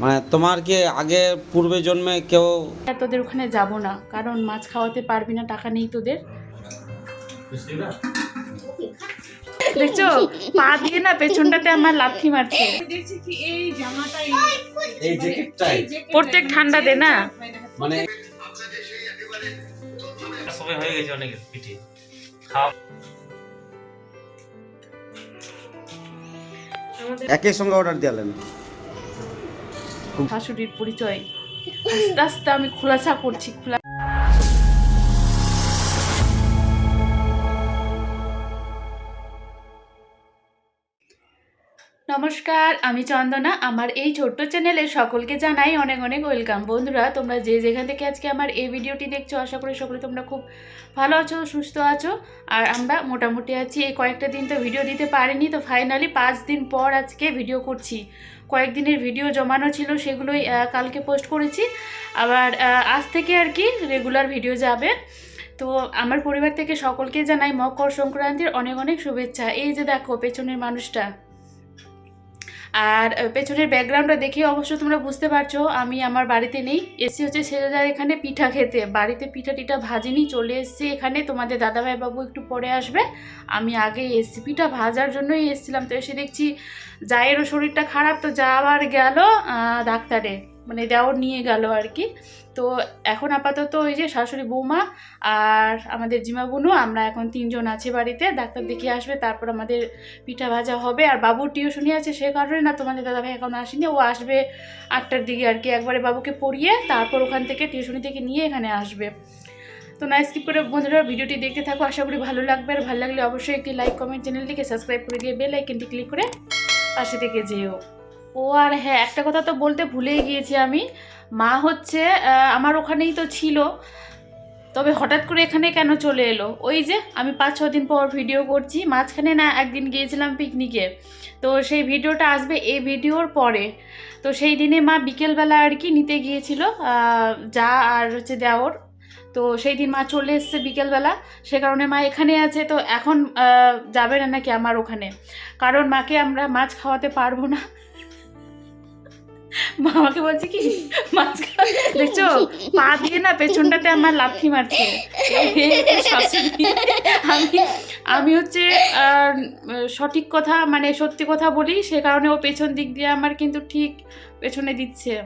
মানে তোমার কি আগে পূর্বে জন্মে কেউ আর তোদের ওখানে যাব না। কারণ মাছ খাওয়াতে পারবি না টাকা নেই তোদের। দেখছ? পা দিয়ে না পেছনটাতে আমার লাথি মারছে। দেখছি কি এই জামাটা এই জ্যাকেটটাই প্রত্যেক ঠান্ডাতে না। মানে সময় হয়ে গেছে অনেক পিঠে। একই সঙ্গে অর্ডার দিলেন শাশুড়ির পরিচয়। আস্তে আস্তে আমি খোলাসা করছি খোলা নমস্কার, আমি চন্দনা। আমার এই ছোট্ট চ্যানেলে সকলকে জানাই অনেক অনেক ওয়েলকাম। বন্ধুরা, তোমরা যে যেখান থেকে আজকে আমার এই ভিডিওটি দেখছ, আশা করি সকলে তোমরা খুব ভালো আছো, সুস্থ আছো। আর আমরা মোটামুটি আছি। এই কয়েকটা দিন তো ভিডিও দিতে পারিনি, তো ফাইনালি পাঁচ দিন পর আজকে ভিডিও করছি। কয়েকদিনের ভিডিও জমানো ছিল, সেগুলোই কালকে পোস্ট করেছি। আবার আজ থেকে আর কি রেগুলার ভিডিও যাবে। তো আমার পরিবার থেকে সকলকে জানাই মকর সংক্রান্তির অনেক অনেক শুভেচ্ছা। এই যে দেখো, পেছনের মানুষটা। আর পেছনের ব্যাকগ্রাউন্ডটা দেখে অবশ্য তোমরা বুঝতে পারছ, আমি আমার বাড়িতে নেই। এসি হচ্ছে সেজাদার এখানে পিঠা খেতে। বাড়িতে পিঠা টিঠা ভাজিনি, চলে এসছি এখানে। তোমাদের দাদাভাই বাবু একটু পরে আসবে। আমি আগে এসছি পিঠা ভাজার জন্যই এসেছিলাম। তো এসে দেখছি, জায়েরও শরীরটা খারাপ, তো যা আবার গেল ডাক্তারে। মানে দেওয়ার নিয়ে গেল আর কি। তো এখন আপাতত ওই যে শাশুড়ি বৌমা আর আমাদের জিমা বুনু, আমরা এখন তিনজন আছি বাড়িতে, ডাক্তার দেখিয়ে আসবে, তারপর আমাদের পিঠা ভাজা হবে। আর বাবুর টিউশনি আছে সে কারণে না, তোমাদের দাদাভাই এখন আসেনি, ও আসবে আটটার দিকে আর কি, একবারে বাবুকে পড়িয়ে তারপর ওখান থেকে টিউশনি থেকে নিয়ে এখানে আসবে। তো না স্কিপ করে বন্ধুরা ভিডিওটি দেখতে থাকো, আশা করি ভালো লাগবে। আর ভালো লাগলে অবশ্যই একটি লাইক কমেন্ট চ্যানেলটিকে সাবস্ক্রাইব করে দিয়ে বেল আইকনটি ক্লিক করে পাশে থেকে যেও। ও আর হ্যাঁ একটা কথা তো বলতে ভুলেই গিয়েছি আমি। মা হচ্ছে আমার ওখানেই তো ছিল। তবে হঠাৎ করে এখানে কেন চলে এলো? ওই যে আমি পাঁচ, ছ দিন পর ভিডিও করছি, মাঝখানে না একদিন গিয়েছিলাম পিকনিকে তো সেই ভিডিওটা আসবে এই ভিডিওর পরে। তো সেই দিনে মা বিকেলবেলা আর কি নিতে গিয়েছিল যা আর হচ্ছে দেওর তো সেই দিন মা চলে এসছে বিকেলবেলা। সে কারণে মা এখানে আছে, তো এখন যাবে না নাকি আমার ওখানে? কারণ মাকে আমরা মাছ খাওয়াতে পারব না। মা আমাকে বলছে কি মাছ খা- দেখছ, পা দিয়ে না পেছনটাতে আমার লাথি মারছে। আমি আমি হচ্ছে সঠিক কথা মানে সত্যি কথা বলি, সে কারণে ও পেছন দিক দিয়ে আমার কিন্তু ঠিক পেছনে দিচ্ছে।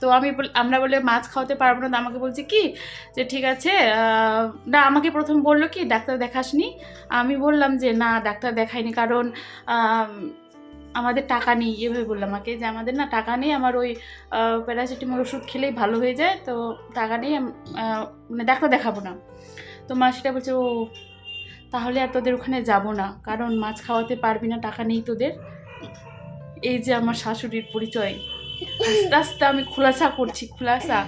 তো আমি আমরা বলে মাছ খাওয়াতে পারব না আমাকে বলছে কি, যে ঠিক আছে না, আমাকে প্রথম বলল কি, ডাক্তার দেখাসনি। আমি বললাম যে না, ডাক্তার দেখাইনি কারণ আমাদের টাকা নেই, এভাবে বললাম আমাকে যে আমাদের না টাকা নেই, আমার ওই প্যারাসিটামল ওষুধ খেলেই ভালো হয়ে যায়, তো টাকা নেই মানে ডাক্তার দেখাবো না। তো মা সেটা বলছে, ও, তাহলে আর তোদের ওখানে যাব না, কারণ মাছ খাওয়াতে পারবি না, টাকা নেই তোদের। এই যে আমার শাশুড়ির পরিচয়। আস্তে আস্তে আমি খোলাসা করছি, খোলাসা।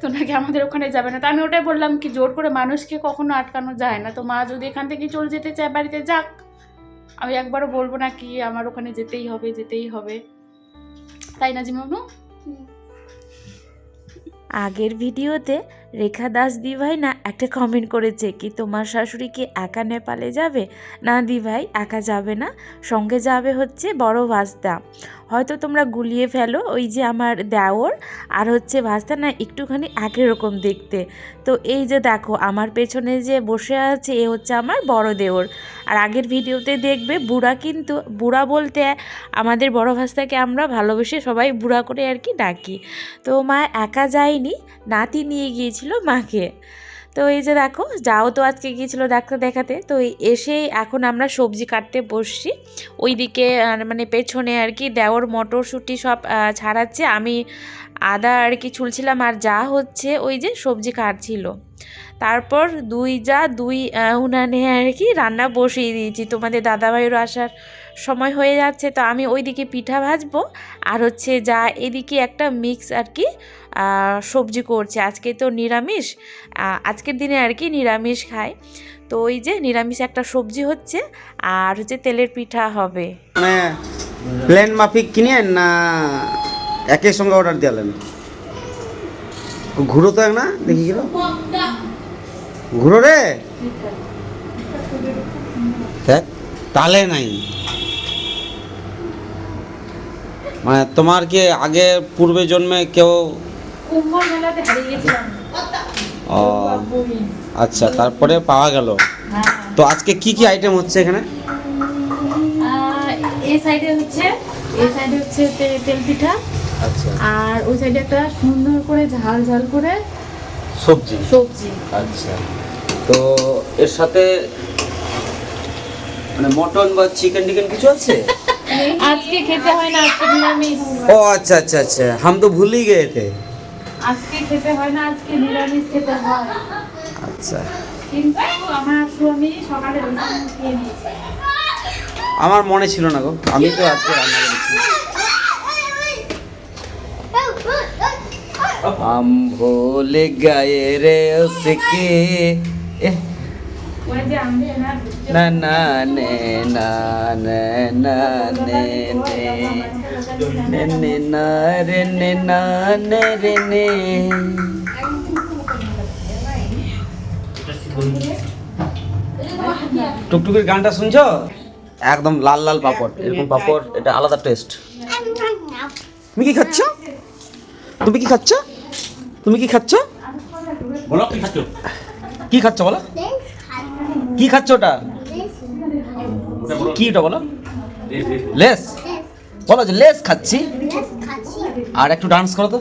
তো নাকি আমাদের ওখানে যাবে না? তো আমি ওটাই বললাম কি, জোর করে মানুষকে কখনো আটকানো যায় না। তো মা যদি এখান থেকে চলে যেতে চায়, বাড়িতে যাক। আমি একবারও বলব না কি আমার ওখানে যেতেই হবে যেতেই হবে। তাই না জিমাবু আগের ভিডিওতে রেখা দাস দিভাই না একটা কমেন্ট করেছে কি তোমার শাশুড়ি কি একা নেপালে যাবে? না দিভাই, একা যাবে না। সঙ্গে যাবে হচ্ছে বড় ভাস্তা। হয়তো তোমরা গুলিয়ে ফেলো ওই যে আমার দেওর। আর হচ্ছে ভাস্তা না একটুখানি একই রকম দেখতে। তো এই যে দেখো, আমার পেছনে যে বসে আছে এ হচ্ছে আমার বড় দেওর। আর আগের ভিডিওতে দেখবে বুড়া কিন্তু, বুড়া বলতে আমাদের বড় ভাস্তাকে আমরা ভালোবেসে সবাই বুড়া করে আর কি ডাকি। তো মা একা যায়নি, নাতি নিয়ে গিয়েছিল মাকে। তো এই যে দেখো, যাও তো আজকে গিয়েছিল ডাক্তার দেখাতে। তো এসে এখন আমরা সবজি কাটতে বসছি। ওইদিকে মানে পেছনে আর কি দেওর মটরশুঁটি সব ছাড়াচ্ছে। আমি আদা আর কি ছুলছিলাম আর যা হচ্ছে ওই যে সবজি কাটছিল। তারপর দুই যা দুই উনানে আর কি রান্না বসিয়ে দিয়েছি। তোমাদের দাদাভাইয়েরও আসার সময় হয়ে যাচ্ছে তো আমি ওইদিকে পিঠা ভাজবো। আর হচ্ছে যা এদিকে একটা মিক্স আর কি সবজি করছে। আজকে তো নিরামিষ আজকের দিনে আর কি নিরামিষ খায়। তো ওই যে নিরামিষ একটা সবজি হচ্ছে আর হচ্ছে তেলের পিঠা হবে। মানে প্লেন মাফিক কিনেন না একই সঙ্গে অর্ডার দিলেন ঘুরো তো না দেখি গেল ঘুরো রে। তাহলে নাই। মানে তোমার কি আগে পূর্বে জন্মে কেউ ও আচ্ছা তারপরে পাওয়া গেল। হ্যাঁ। তো আজকে কি কি আইটেম হচ্ছে এখানে? এই সাইডে হচ্ছে এই সাইডে হচ্ছে তেল পিঠা। আচ্ছা। আর ওই সাইডে একটা সুন্দর করে ঝাল ঝাল করে সবজি। সবজি। আচ্ছা। তো এর সাথে মানে মটন বা চিকেন টিকেন কিছু আছে? আজকে খেতে হয় না আজকে নিরামিষ ও আচ্ছা আচ্ছা আচ্ছা হাম তো ভুল ही गए थे আজকে খেতে হয় না আজকে নিরামিষ খেতে হয় আচ্ছা কিন্তু আমার স্বামী সকালে রুটি খেয়ে নিয়েছে আমার মনে ছিল না গো আমি তো আজকে রান্না করেছি हम भूल गए रे उसके এ, ওই যে আমি না না না। নে না নে না নে নে। নে নে না রে নে না নে রে নে। টুকটুকির গানটা শুনছো? একদম লাল লাল পাপড় এরকম পাপড় এটা আলাদা টেস্ট তুমি কি খাচ্ছ? তুমি কি খাচ্ছ? তুমি কি খাচ্ছ? বলো কি খাচ্ছ? কি খাচ্ছ বলো? কি খাচ্ছ ওটা? কি ওটা বলো? লেস। বলো যে লেস খাচ্ছি। আর একটু ডান্স করো তো।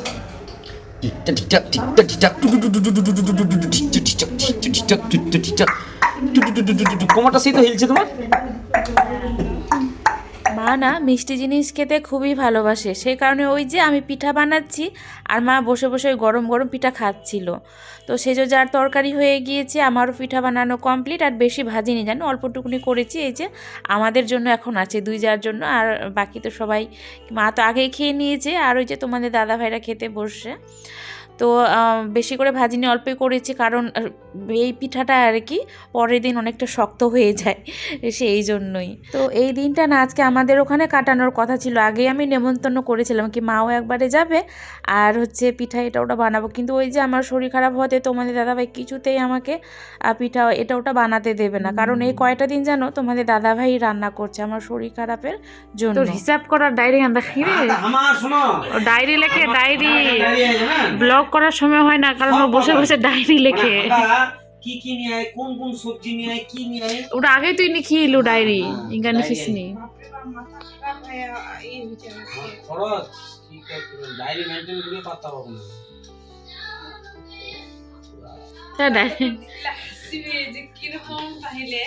কোমরটা সেই তো হিলছে তোমার? মা না মিষ্টি জিনিস খেতে খুবই ভালোবাসে। সেই কারণে ওই যে আমি পিঠা বানাচ্ছি আর মা বসে বসে গরম গরম পিঠা খাচ্ছিল। তো সেজো যার তরকারি হয়ে গিয়েছে আমারও পিঠা বানানো কমপ্লিট আর বেশি ভাজিনি জানো? অল্পটুকুনি করেছি, এই যে আমাদের জন্য এখন আছে, দুই যার জন্য আর বাকি তো সবাই মা তো আগেই খেয়ে নিয়েছে। আর ওই যে তোমাদের দাদা ভাইরা খেতে বসছে। তো বেশি করে ভাজিনি অল্পই করেছি কারণ এই পিঠাটা আর কি পরের দিন অনেকটা শক্ত হয়ে যায় সেই জন্যই। তো এই দিনটা না আজকে আমাদের ওখানে কাটানোর কথা ছিল। আগে আমি নেমন্তন্ন করেছিলাম কি মাও একবারে যাবে আর হচ্ছে পিঠা এটা ওটা বানাবো। কিন্তু ওই যে আমার শরীর খারাপ হতে তোমাদের দাদাভাই কিছুতেই আমাকে পিঠা এটা ওটা বানাতে দেবে না। কারণ এই কয়টা দিন জানো তোমাদের দাদাভাই রান্না করছে আমার শরীর খারাপের জন্য। হিসাব করার ডায়েরি আমার ও ডায়েরি লেখে ডায়েরি। ডায়েরি আছে না? ব্লগ করার সময় হয় না কারণ ও বসে বসে ডায়েরি লেখে। কি কি নিয়ে আয় কোন কোন সবজি নিয়ে আয় কি নিয়ে? আয় ওটা আগে তুই লিখি এলো ডায়েরি ইঙ্গা লিখিস নি হয়ে। খরচ ডায়েরি মেনটেন করে পাতা পাবো না তা ডায়েরি হাসিবে যে কীরকম তাহলে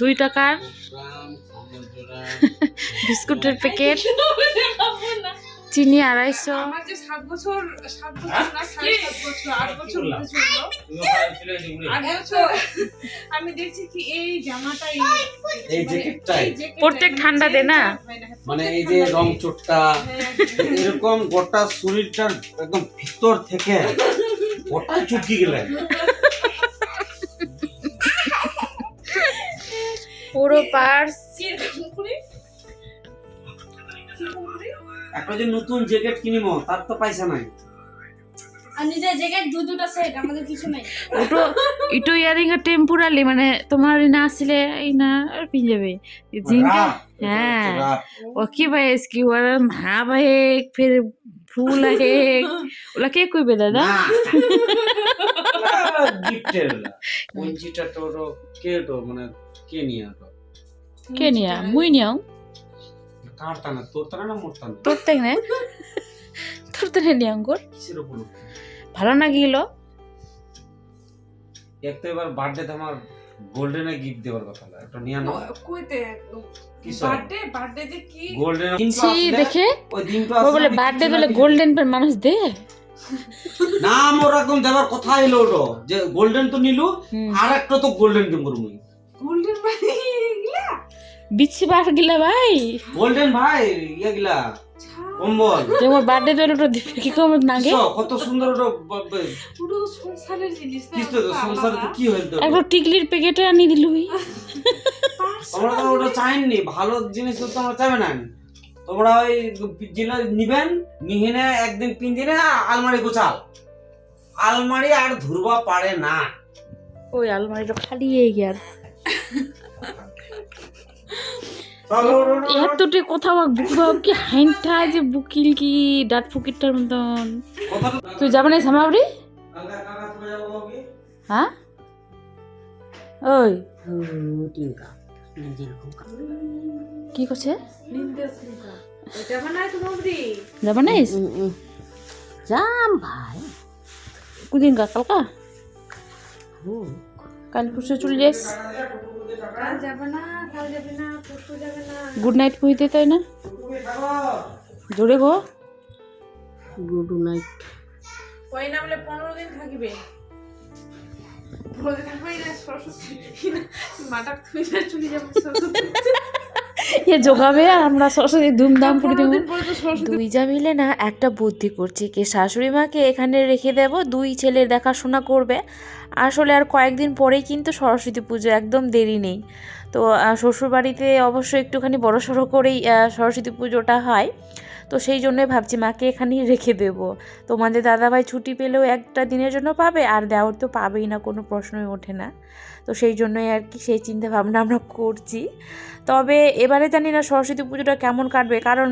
দুই টাকার বিস্কুটের প্যাকেট। চিনি আড়াইশো আমার যে সাত বছর সাত বছর না সাড়ে সাত বছর আট বছর হতে চলল তুমি ওখানে চলে গেছি ঘুরে। আট বছর আমি দেখছি কি এই জামাটা এই এই জ্যাকেটটাই প্রত্যেক ঠান্ডাতে change না? মানে এই যে রং চোটটা হ্যাঁ, এরকম গোটা শরীরটার একদম ভিতর থেকে গোটা চুটকি গেলে। পুরো পার্স একটা যে নতুন জ্যাকেট কিনিমো তার তো পয়সা নাই। ইটো ইয়ারিং এর টেম্পোরালি মানে তোমার না আসলে এই না আর যাবে হ্যাঁ। ও কি ভাই কি ওর হা ভাই ফুল আহে ওলা কে কইবে দাদা? ওই জিটা তোর কে তো মানে কে নিয়া তো কে নিয়া? মুই নিয়াও। কার টানা তোর টানা না মোর টানা তোর তেক নে তোর তেনে নিয়াঙ্গুর কিসের উপলক্ষে ভালো না গেলো? এক তো এবার বার্থডে আমার গোল্ডেনে গিফট দেওয়ার কথা না একটা নিয়ে আনো কইতে কিসব বার্থডে বার্থডে যে কি? গোল্ডেন ছি দেখে। ওই দিনটা ও বলে বার্থডে বলে না গোল্ডেন পেন মানুষ দে। না মোর একদম দেওয়ার কথা এলো ওটো। যে গোল্ডেন তো নিলু আর একটা তো গোল্ডেন কে মুই গোল্ডেন মানে বিচ্ছি বার গিলা ভাই। গোল্ডেন ভাই ইয়ে গিলা কম্বল। যে মোর বার্থডে তো ওটা দিবে কি কম নাগে? কত সুন্দর ওটা পুরো সংসারের জিনিস কিস তো সংসারে তো কি হইল তো একবার টিকলির প্যাকেটে আনি দিলুই তোমরা তো ওটা চাইনি ভালো জিনিস তো তোমরা চাইবে না। তোমরা ওই জিনিস নিবেন নিহিনে একদিন তিন দিনে আলমারি গোছাল আলমারি আর ধুরবা পারে না। ওই আলমারিটা খালি হয়ে গিয়ার এতটি কথা আমার বুকবা কি হাইনটা যে বুকিল কি ডাট ফুকিরটার মতন। তুই যাবে না সামাবরি হ্যাঁ? ওই। কি করছে? যাবে না যাম ভাই। কুদিন কা কালকা কাল পরশু চলে যাস। না কাল যাবে না পরশু যাবে না গুড নাইট পুহিতে তাই না? জোরে গো। গুড নাইট ওই না বলে পনেরো দিন থাকিবে। পনেরো দিন থাকবে মাটা তুই চলে যাবে এ জোগাবে আর আমরা সরস্বতী ধুমধাম করে পনেরো দেবো দুই যা মিলে না একটা বুদ্ধি করছি কি শাশুড়ি মাকে এখানে রেখে দেব দুই ছেলের দেখাশোনা করবে। আসলে আর কয়েকদিন পরেই কিন্তু সরস্বতী পুজো একদম দেরি নেই। তো শ্বশুর শ্বশুরবাড়িতে অবশ্য একটুখানি বড় সড়ো করেই সরস্বতী পুজোটা হয়। তো সেই জন্যই ভাবছি মাকে এখানেই রেখে দেব। তোমাদের দাদাভাই ছুটি পেলেও একটা দিনের জন্য পাবে, আর দেওয়ার তো পাবেই না, কোনো প্রশ্নই ওঠে না। তো সেই জন্যই আর কি সেই চিন্তা ভাবনা আমরা করছি। তবে এবারে জানি না সরস্বতী পুজোটা কেমন কাটবে, কারণ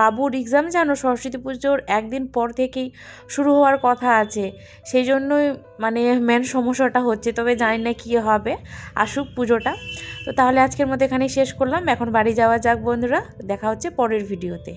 বাবুর এক্সাম জানো সরস্বতী পুজোর একদিন পর থেকেই শুরু হওয়ার কথা আছে। সেই জন্যই মানে মেন সমস্যাটা হচ্ছে, তবে জানি না কী হবে, আসুক পুজোটা। তো তাহলে আজকের মতো এখানেই শেষ করলাম, এখন বাড়ি যাওয়া যাক বন্ধুরা, দেখা হচ্ছে পরের ভিডিওতে।